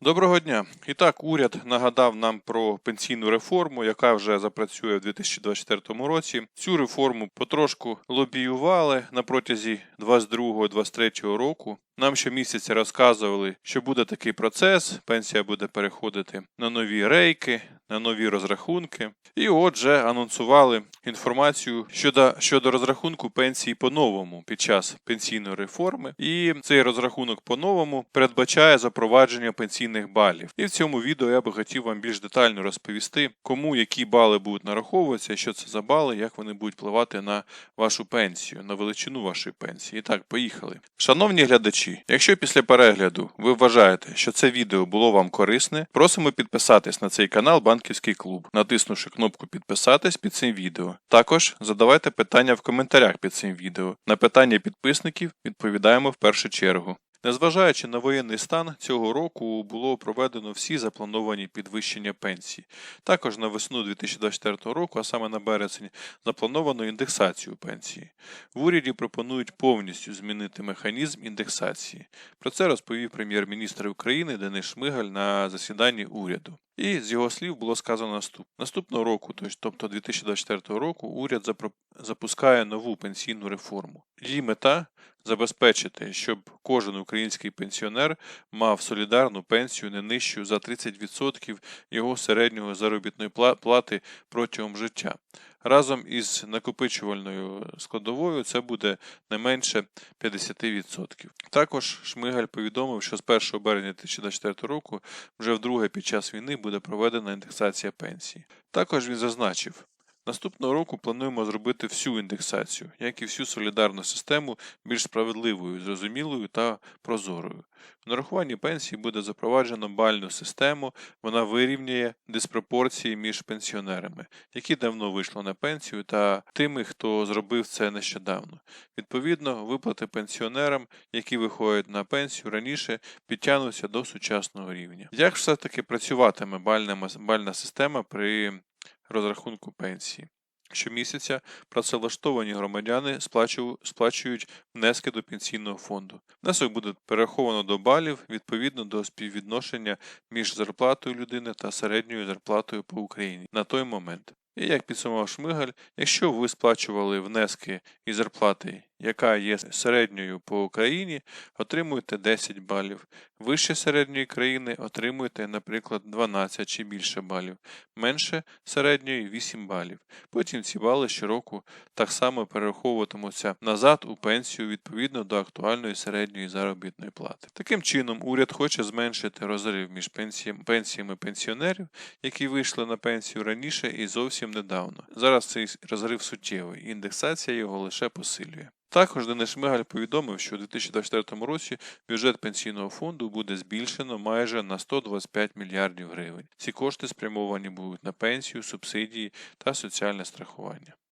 Доброго дня. І так, уряд нагадав нам про пенсійну реформу, яка вже запрацює в 2024 році. Цю реформу потрошку лобіювали на протязі 22-23 року. Нам щомісяця розказували, що буде такий процес, пенсія буде переходити на нові рейки, на нові розрахунки. І отже, анонсували інформацію щодо, щодо розрахунку пенсії по-новому під час пенсійної реформи. І цей розрахунок по-новому передбачає запровадження пенсійних балів. І в цьому відео я би хотів вам більш детально розповісти, кому які бали будуть нараховуватися, що це за бали, як вони будуть впливати на вашу пенсію, на величину вашої пенсії. І так, поїхали. Шановні глядачі, якщо після перегляду ви вважаєте, що це відео було вам корисне, просимо підписатись на цей канал Банківський клуб, натиснувши кнопку підписатись під цим відео. Також задавайте питання в коментарях під цим відео. На питання підписників відповідаємо в першу чергу. Незважаючи на воєнний стан, цього року було проведено всі заплановані підвищення пенсій. Також на весну 2024 року, а саме на березень, заплановано індексацію пенсії. В уряді пропонують повністю змінити механізм індексації. Про це розповів прем'єр-міністр України Денис Шмигаль на засіданні уряду. І з його слів було сказано наступ. Наступного року, тобто 2024 року, уряд запро- запускає нову пенсійну реформу. Її мета забезпечити, щоб кожен український пенсіонер мав солідарну пенсію не нижчу за 30% його середнього заробітної плати протягом життя. Разом із накопичувальною складовою це буде не менше 50%. Також Шмигаль повідомив, що з 1 березня 2024 року вже вдруге під час війни буде проведена індексація пенсії. Також він зазначив, Наступного року плануємо зробити всю індексацію, як і всю солідарну систему більш справедливою, зрозумілою та прозорою. В нарахуванні пенсії буде запроваджено бальну систему, вона вирівнює диспропорції між пенсіонерами, які давно вийшли на пенсію, та тими, хто зробив це нещодавно. Відповідно, виплати пенсіонерам, які виходять на пенсію раніше, підтягнуться до сучасного рівня. Як ж все-таки працюватиме бальна, бальна система при розрахунку пенсії. Щомісяця працевлаштовані громадяни сплачують внески до пенсійного фонду. Внесок буде перераховано до балів відповідно до співвідношення між зарплатою людини та середньою зарплатою по Україні на той момент. І як підсумував Шмигаль, якщо ви сплачували внески і зарплати, яка є середньою по Україні, отримуєте 10 балів. Вище середньої країни отримуєте, наприклад, 12 чи більше балів, менше середньої 8 балів. Потім ці бали щороку так само перераховуватимуться назад у пенсію відповідно до актуальної середньої заробітної плати. Таким чином, уряд хоче зменшити розрив між пенсіями пенсіонерів, які вийшли на пенсію раніше і зовсім недавно. Зараз цей розрив суттєвий, індексація його лише посилює. Також Денис Шмигаль повідомив, що у 2024 році бюджет пенсійного фонду буде збільшено майже на 125 мільярдів гривень. Ці кошти спрямовані будуть на пенсію, субсидії та соціальне страхування.